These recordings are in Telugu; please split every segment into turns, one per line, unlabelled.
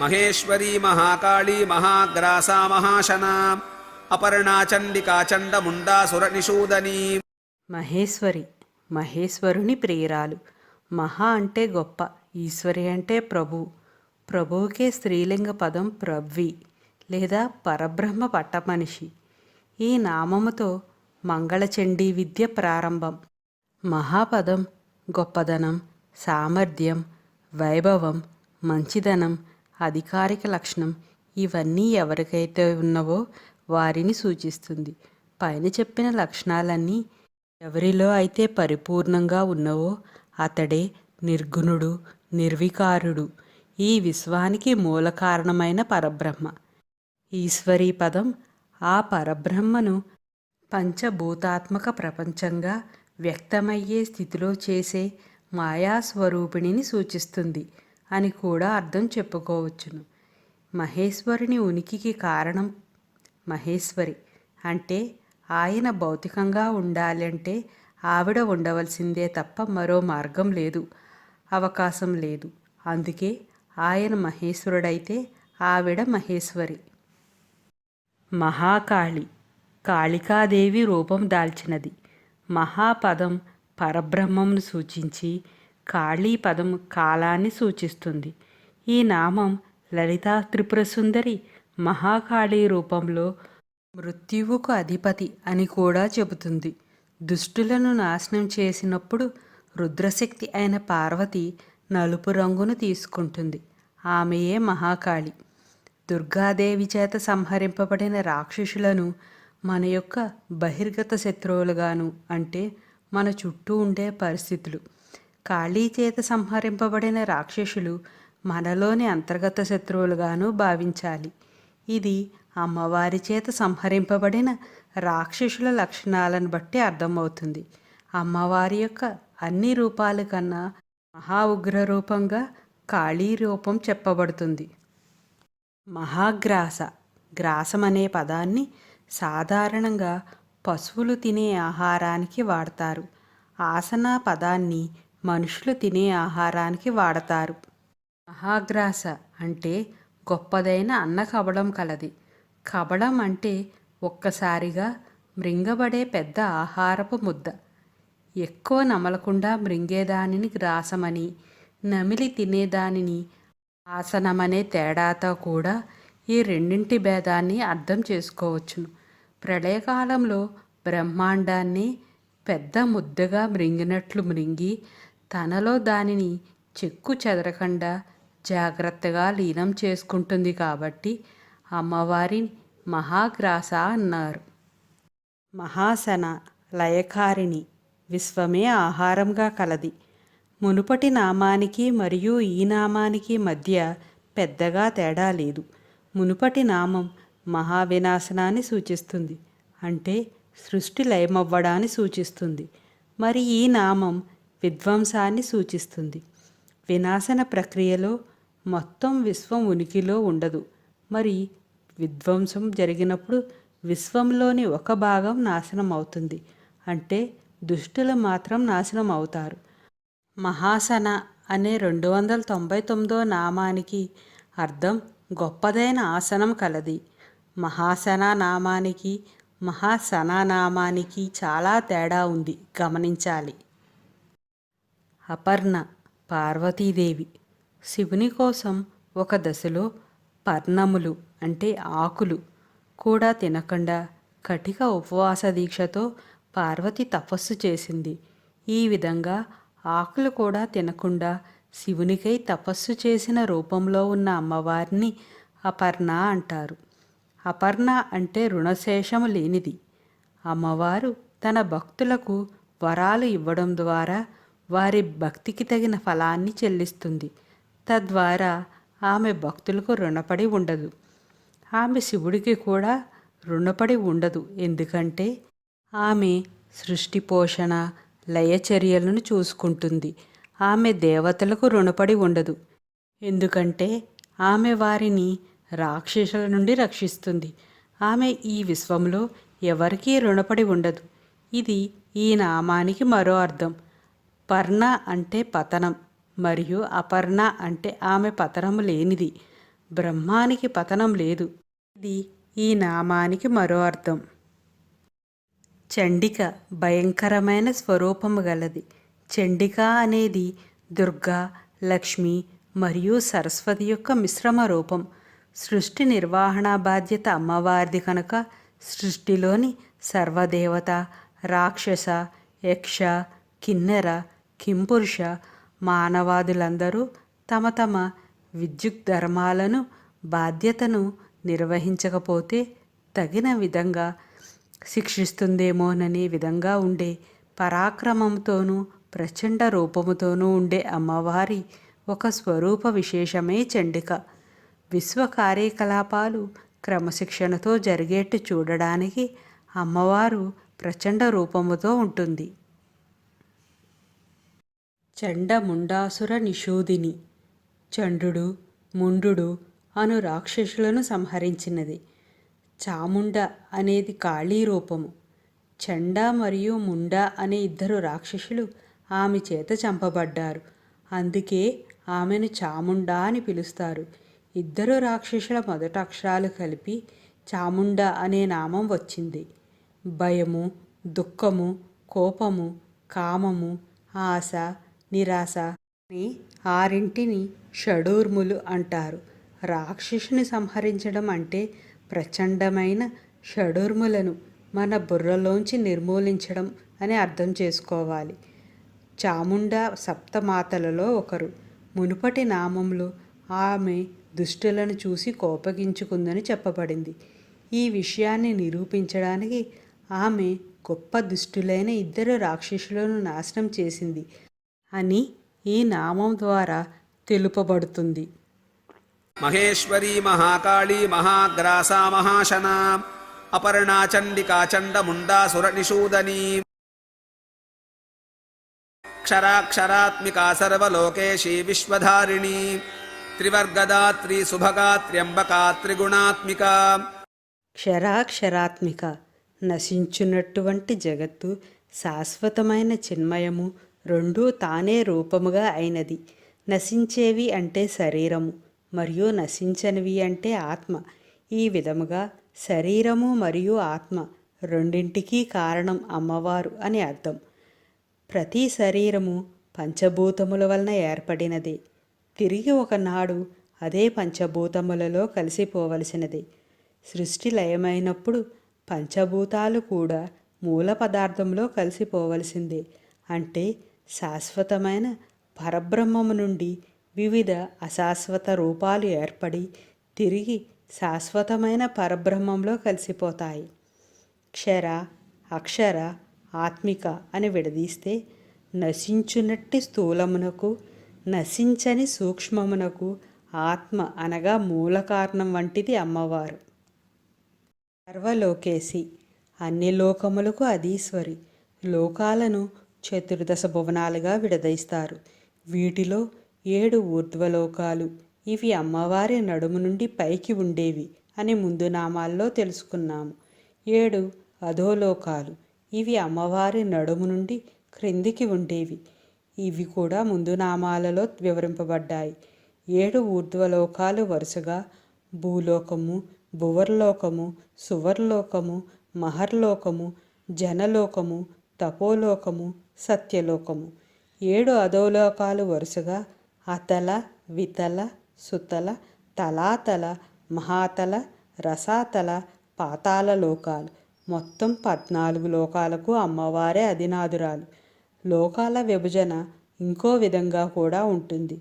మహేశ్వరీ మహాకాళీ మహాగ్రాసా మహాశనా అపర్ణా చండికా చండముండా సురనిషూదనీ.
మహేశ్వరి మహేశ్వరుని ప్రియురాలు. మహా అంటే గొప్ప ఈశ్వరి అంటే ప్రభు. ప్రభువుకే స్త్రీలింగ పదం ప్రవ్వి లేదా పరబ్రహ్మ పట్టమనిషి. ఈ నామముతో మంగళచండీ విద్య ప్రారంభం. మహాపదం గొప్పదనం సామర్థ్యం వైభవం మంచిదనం అధికారిక లక్షణం ఇవన్నీ ఎవరికైతే ఉన్నవో వారిని సూచిస్తుంది. పైన చెప్పిన లక్షణాలన్నీ ఎవరిలో అయితే పరిపూర్ణంగా ఉన్నవో అతడే నిర్గుణుడు నిర్వికారుడు. ఈ విశ్వానికి మూల కారణమైన పరబ్రహ్మ. ఈశ్వరీ పదం ఆ పరబ్రహ్మను పంచభూతాత్మక ప్రపంచంగా వ్యక్తమయ్యే స్థితిలో చేసే మాయాస్వరూపిణిని సూచిస్తుంది. అని కూడా అర్థం చెప్పుకోవచ్చును. మహేశ్వరుని ఉనికికి కారణం మహేశ్వరి. అంటే ఆయన భౌతికంగా ఉండాలంటే ఆవిడ ఉండవలసిందే తప్ప మరో మార్గం లేదు అవకాశం లేదు. అందుకే ఆయన మహేశ్వరుడైతే ఆవిడ మహేశ్వరి. మహాకాళి. కాళికాదేవి రూపం దాల్చినది. మహాపదం పరబ్రహ్మంను సూచించి కాళీ పదం కాలాన్ని సూచిస్తుంది. ఈ నామం లలితా త్రిపుర సుందరి మహాకాళీ రూపంలో మృత్యువుకు అధిపతి అని కూడా చెబుతుంది. దుష్టులను నాశనం చేసినప్పుడు రుద్రశక్తి అయిన పార్వతి నలుపు రంగును తీసుకుంటుంది. ఆమెయే మహాకాళి. దుర్గాదేవి చేత సంహరింపబడిన రాక్షసులను మన యొక్క బహిర్గత శత్రువులుగాను అంటే మన చుట్టూ ఉండే పరిస్థితులు. కాళీ చేత సంహరింపబడిన రాక్షసులు మనలోని అంతర్గత శత్రువులుగాను భావించాలి. ఇది అమ్మవారి చేత సంహరింపబడిన రాక్షసుల లక్షణాలను బట్టి అర్థమవుతుంది. అమ్మవారి యొక్క అన్ని రూపాల కన్నా మహా ఉగ్ర రూపంగా కాళీ రూపం చెప్పబడుతుంది. మహాగ్రాస గ్రాసం అనే పదాన్ని సాధారణంగా పశువులు తినే ఆహారానికి వాడతారు. ఆసన పదాన్ని మనుషులు తినే ఆహారానికి వాడతారు. మహాగ్రాస అంటే గొప్పదైన అన్న కబడం కలది. కబడం అంటే ఒక్కసారిగా మృంగబడే పెద్ద ఆహారపు ముద్ద. ఎక్కువ నమలకుండా మృంగేదానిని గ్రాసమని నమిలి తినేదానిని ఆసనమనే తేడాతో కూడా ఈ రెండింటి భేదాన్ని అర్థం చేసుకోవచ్చును ప్రళయకాలంలో బ్రహ్మాండాన్ని పెద్ద ముద్దగా మృంగినట్లు మృంగి తనలో దానిని చెక్కు చెదరకుండా జాగ్రత్తగా లీనం చేసుకుంటుంది కాబట్టి అమ్మవారిని మహాగ్రాస అన్నారు. మహాసన లయకారిణి విశ్వమే ఆహారంగా కలది. మునుపటి నామానికి మరియు ఈ నామానికి మధ్య పెద్దగా తేడా లేదు. మునుపటి నామం మహావినాశనాన్ని సూచిస్తుంది. అంటే సృష్టి లయమవ్వడాన్ని సూచిస్తుంది. మరి ఈ నామం విధ్వంసాన్ని సూచిస్తుంది. వినాశన ప్రక్రియలో మొత్తం విశ్వం ఉనికిలో ఉండదు. మరి విధ్వంసం జరిగినప్పుడు విశ్వంలోని ఒక భాగం నాశనం అవుతుంది అంటే దుష్టులు మాత్రం నాశనం అవుతారు మహాసన అనే రెండు వందల తొంభై తొమ్మిదో నామానికి అర్థం గొప్పదైన ఆసనం కలది. మహాసన నామానికి మహాసన నామానికి చాలా తేడా ఉంది. గమనించాలి. అపర్ణ పార్వతీదేవి. శివుని కోసం ఒక దశలో పర్ణములు అంటే ఆకులు కూడా తినకుండా కటిక ఉపవాస దీక్షతో పార్వతి తపస్సు చేసింది. ఈ విధంగా ఆకులు కూడా తినకుండా శివునికై తపస్సు చేసిన రూపంలో ఉన్న అమ్మవారిని అపర్ణ అంటారు. అపర్ణ అంటే రుణశేషము లేనిది. అమ్మవారు తన భక్తులకు వరాలు ఇవ్వడం ద్వారా వారి భక్తికి తగిన ఫలాన్ని చెల్లిస్తుంది. తద్వారా ఆమె భక్తులకు రుణపడి ఉండదు. ఆమె శివుడికి కూడా రుణపడి ఉండదు. ఎందుకంటే ఆమె సృష్టి పోషణ లయచర్యలను చూసుకుంటుంది. ఆమె దేవతలకు రుణపడి ఉండదు. ఎందుకంటే ఆమె వారిని రాక్షసుల నుండి రక్షిస్తుంది. ఆమె ఈ విశ్వంలో ఎవరికీ రుణపడి ఉండదు. ఇది ఈ నామానికి మరో అర్థం. పర్ణ అంటే పతనం మరియు అపర్ణ అంటే ఆమె పతనం లేనిది. బ్రహ్మానికి పతనం లేదు. ఇది ఈ నామానికి మరో అర్థం. చండిక భయంకరమైన స్వరూపము గలది. చండిక అనేది దుర్గా లక్ష్మి మరియు సరస్వతి యొక్క మిశ్రమ రూపం. సృష్టి నిర్వహణ బాధ్యత అమ్మవారిది కనుక సృష్టిలోని సర్వదేవత రాక్షస యక్ష కిన్నెర కింపురుష మానవాదులందరూ తమ తమ విద్యుత్ ధర్మాలను బాధ్యతను నిర్వహించకపోతే తగిన విధంగా శిక్షిస్తుందేమోననే విధంగా ఉండే పరాక్రమంతోనూ ప్రచండ రూపముతోనూ ఉండే అమ్మవారి ఒక స్వరూప విశేషమే చండిక. విశ్వ కార్యకలాపాలు క్రమశిక్షణతో జరిగేట్టు చూడడానికి అమ్మవారు ప్రచండ రూపముతో ఉంటుంది. చండముండాసుర నిషూదిని చండుడు ముండు అను రాక్షసులను సంహరించినది. చాముండ అనేది కాళీ రూపము. చండ మరియు ముండ అనే ఇద్దరు రాక్షసులు ఆమె చేత చంపబడ్డారు. అందుకే ఆమెను చాముండ అని పిలుస్తారు. ఇద్దరు రాక్షసుల మొదట అక్షరాలు కలిపి చాముండ అనే నామం వచ్చింది. భయము దుఃఖము కోపము కామము ఆశ నిరాశ. అని ఆరింటిని షడూర్ములు అంటారు. రాక్షసుని సంహరించడం అంటే ప్రచండమైన షడూర్ములను మన బుర్రలోంచి నిర్మూలించడం అని అర్థం చేసుకోవాలి. చాముండ సప్తమాతలలో ఒకరు. మునుపటి నామంలో ఆమె దుష్టులను చూసి కోపగించుకుందని చెప్పబడింది. ఈ విషయాన్ని నిరూపించడానికి ఆమె గొప్ప దుష్టులైన ఇద్దరు రాక్షసులను నాశనం చేసింది. అని ఈ నామం ద్వారా తెలుపబడుతుంది.
మహేశ్వరీ మహాకాళీ మహాగ్రాసా మహాశనా అపర్ణా చండికా చండముండాసుర నిషూదనీ క్షరాక్షరాత్మికా సర్వలోకేశీ విశ్వధారిణీ త్రివర్గదాత్రి సుభగా త్ర్యంబకా త్రిగుణాత్మికా
క్షరాక్షరాత్మిక నశించున్నటువంటి జగత్తు శాశ్వతమైన చిన్మయము రెండూ తానే రూపముగా అయినది. నశించేవి అంటే శరీరము మరియు నశించనివి అంటే ఆత్మ. ఈ విధముగా శరీరము మరియు ఆత్మ రెండింటికీ కారణం అమ్మవారు అని అర్థం. ప్రతి శరీరము పంచభూతముల వలన ఏర్పడినదే. తిరిగి ఒకనాడు అదే పంచభూతములలో కలిసిపోవలసినదే. సృష్టి లయమైనప్పుడు పంచభూతాలు కూడా మూల పదార్థంలో కలిసిపోవలసిందే. అంటే శాశ్వతమైన పరబ్రహ్మము నుండి వివిధ అశాశ్వత రూపాలు ఏర్పడి తిరిగి శాశ్వతమైన పరబ్రహ్మంలో కలిసిపోతాయి. క్షర అక్షర ఆత్మిక అని విడదీస్తే నశించునట్టి స్థూలమునకు నశించని సూక్ష్మమునకు ఆత్మ అనగా మూల కారణం వంటిది అమ్మవారు. సర్వలోకేసి అన్ని లోకములకు అధీశ్వరి లోకాలను చతుర్దశ భువనాలుగా విడదీస్తారు. వీటిలో ఏడు ఊర్ధ్వలోకాలు. ఇవి అమ్మవారి నడుము నుండి పైకి ఉండేవి అని ముందు నామాల్లో తెలుసుకున్నాము. ఏడు అధోలోకాలు. ఇవి అమ్మవారి నడుము నుండి క్రిందికి ఉండేవి. ఇవి కూడా ముందు నామాలలో వివరింపబడ్డాయి. ఏడు ఊర్ధ్వలోకాలు వరుసగా భూలోకము భువర్లోకము సువర్లోకము మహర్లోకము జనలోకము తపోలోకము సత్యలోకము. ఏడు అధోలోకాలు వరుసగా అతల వితల సుతల తలాతల మహాతల రసాతల పాతాల లోకాలు. మొత్తం పద్నాలుగు లోకాలకు అమ్మవారే అధినాథురాలు. లోకాల విభజన ఇంకో విధంగా కూడా ఉంటుంది.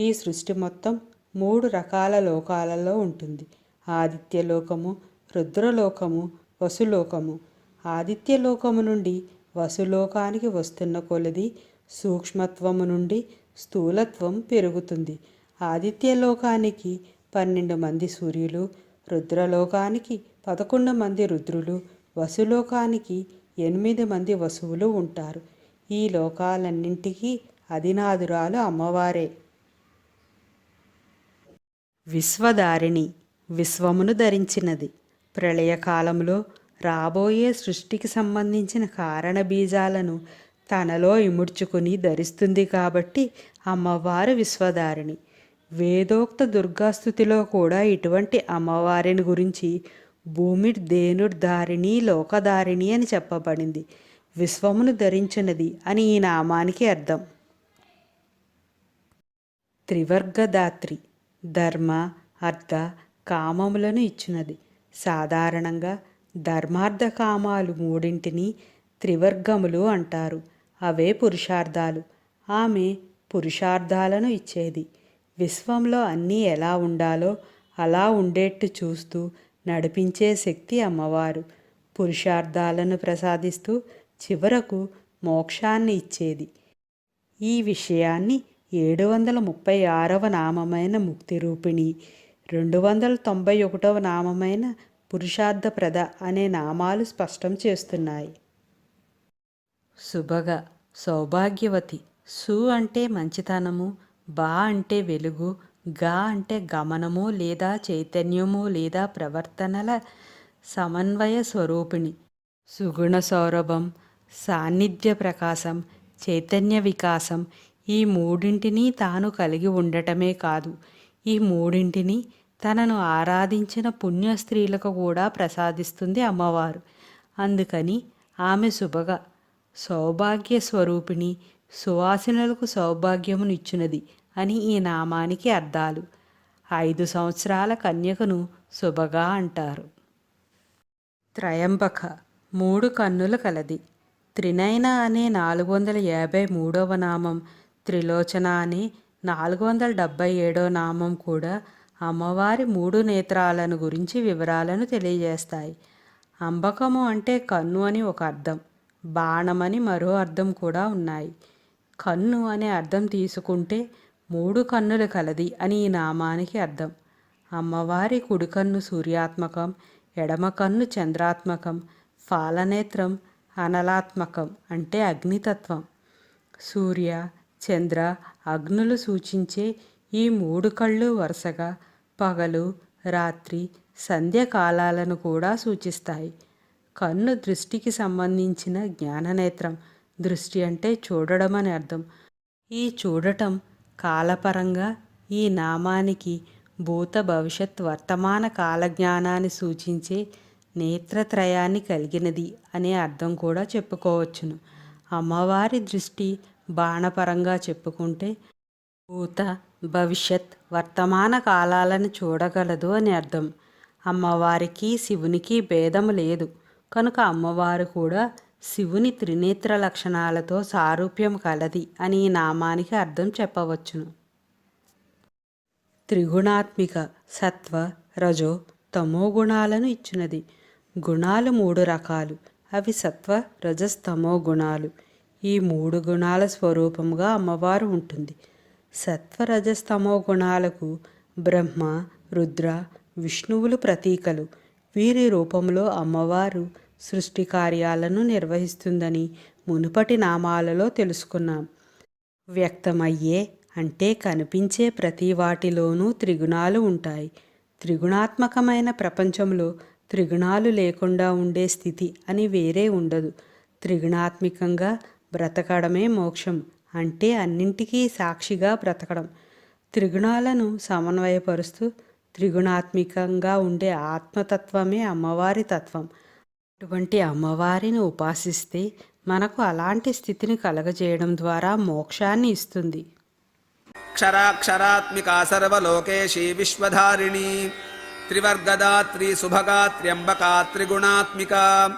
ఈ సృష్టి మొత్తం మూడు రకాల లోకాలలో ఉంటుంది. ఆదిత్యలోకము రుద్రలోకము వసులోకము. ఆదిత్యలోకము నుండి వసులోకానికి వస్తున్న కొలది సూక్ష్మత్వము నుండి స్థూలత్వం పెరుగుతుంది. ఆదిత్యలోకానికి పన్నెండు మంది సూర్యులు రుద్రలోకానికి పదకొండు మంది రుద్రులు వసులోకానికి ఎనిమిది మంది వసువులు ఉంటారు. ఈ లోకాలన్నింటికీ అధినాథురాలు అమ్మవారే. విశ్వధారిణి విశ్వమును ధరించినది. ప్రళయకాలంలో రాబోయే సృష్టికి సంబంధించిన కారణ బీజాలను తనలో ఇముడ్చుకుని ధరిస్తుంది కాబట్టి అమ్మవారు విశ్వధారిణి. వేదోక్త దుర్గాస్థుతిలో కూడా ఇటువంటి అమ్మవారిని గురించి భూమి దేనుర్ధారిణి లోకధారిణి అని చెప్పబడింది. విశ్వమును ధరించినది అని ఈ నామానికి అర్థం. త్రివర్గదాత్రి ధర్మ అర్థ కామములను ఇచ్చినది. సాధారణంగా ధర్మార్థ కామాలు మూడింటిని త్రివర్గములు అంటారు. అవే పురుషార్థాలు. ఆమె పురుషార్థాలను ఇచ్చేది. విశ్వంలో అన్నీ ఎలా ఉండాలో అలా ఉండేట్టు చూస్తూ నడిపించే శక్తి అమ్మవారు. పురుషార్థాలను ప్రసాదిస్తూ చివరకు మోక్షాన్ని ఇచ్చేది. ఈ విషయాన్ని ఏడు వందల ముప్పై ఆరవ నామమైన ముక్తి రూపిణి రెండు వందల తొంభై ఒకటవ నామమైన పురుషార్థప్రద అనే నామాలు స్పష్టం చేస్తున్నాయి. శుభగ సౌభాగ్యవతి సు అంటే మంచితనము బా అంటే వెలుగు గా అంటే గమనము లేదా చైతన్యము లేదా ప్రవర్తనల సమన్వయ స్వరూపిణి. సుగుణ సౌరభం సాన్నిధ్య ప్రకాశం చైతన్య వికాసం ఈ మూడింటిని తాను కలిగి ఉండటమే కాదు. ఈ మూడింటిని తనను ఆరాధించిన పుణ్య స్త్రీలకు కూడా ప్రసాదిస్తుంది అమ్మవారు. అందుకని ఆమె శుభగా సౌభాగ్య స్వరూపిణి సువాసనలకు సౌభాగ్యమునిచ్చినది అని ఈ నామానికి అర్థాలు. ఐదు సంవత్సరాల కన్యకను శుభగా అంటారు. త్రయంబక మూడు కన్నుల కలది. త్రినయన అనే నాలుగు వందల యాభై మూడవ నామం త్రిలోచన అనే నాలుగు వందల డెబ్భై ఏడవ నామం కూడా అమ్మవారి మూడు నేత్రాలను గురించి వివరాలను తెలియజేస్తాయి. అంబకము అంటే కన్ను అని ఒక అర్థం. బాణమని మరో అర్థం కూడా ఉన్నాయి. కన్ను అనే అర్థం తీసుకుంటే మూడు కన్నులు కలది అని ఈ నామానికి అర్థం. అమ్మవారి కుడి కన్ను సూర్యాత్మకం ఎడమ కన్ను చంద్రాత్మకం ఫాలనేత్రం అనలాత్మకం అంటే అగ్నితత్వం. సూర్య చంద్ర అగ్నులు సూచించే ఈ మూడు కళ్ళు వరుసగా పగలు రాత్రి సంధ్యకాలాలను కూడా సూచిస్తాయి. కన్ను దృష్టికి సంబంధించిన జ్ఞాననేత్రం. దృష్టి అంటే చూడడం అని అర్థం. ఈ చూడటం కాలపరంగా ఈ నామానికి భూత భవిష్యత్ వర్తమాన కాలజ్ఞానాన్ని సూచించే నేత్రత్రయాన్ని కలిగినది అనే అర్థం కూడా చెప్పుకోవచ్చును. అమ్మవారి దృష్టి బాణపరంగా చెప్పుకుంటే భూత భవిష్యత్ వర్తమాన కాలాలను చూడగలదు అని అర్థం. అమ్మవారికి శివునికి భేదం లేదు. కనుక అమ్మవారు కూడా శివుని త్రినేత్ర లక్షణాలతో సారూప్యం కలది అని ఈ నామానికి అర్థం చెప్పవచ్చును. త్రిగుణాత్మిక సత్వ రజో తమో గుణాలను ఇచ్చినది. గుణాలు మూడు రకాలు. అవి సత్వ రజస్తమో గుణాలు. ఈ మూడు గుణాల స్వరూపముగా అమ్మవారు ఉంటుంది. సత్వరజస్తమో గుణాలకు బ్రహ్మ రుద్ర విష్ణువులు ప్రతీకలు. వీరి రూపంలో అమ్మవారు సృష్టి కార్యాలను నిర్వహిస్తుందని మునుపటి నామాలలో తెలుసుకున్నాం. వ్యక్తమయ్యే అంటే కనిపించే ప్రతి వాటిలోనూ త్రిగుణాలు ఉంటాయి. త్రిగుణాత్మకమైన ప్రపంచంలో త్రిగుణాలు లేకుండా ఉండే స్థితి అని వేరే ఉండదు. త్రిగుణాత్మికంగా బ్రతకడమే మోక్షం. అంటే అన్నింటికీ సాక్షిగా బ్రతకడం. త్రిగుణాలను సమన్వయపరుస్తూ త్రిగుణాత్మికంగా ఉండే ఆత్మతత్వమే అమ్మవారి తత్వం. అటువంటి అమ్మవారిని ఉపాసిస్తే మనకు అలాంటి స్థితిని కలగజేయడం ద్వారా మోక్షాన్ని ఇస్తుంది.
క్షరాక్షరాత్మికా సర్వలోకేశీ విశ్వధారిణి. త్రివర్గదా త్రిసుభగా త్ర్యంబకా త్రిగుణాత్మికా.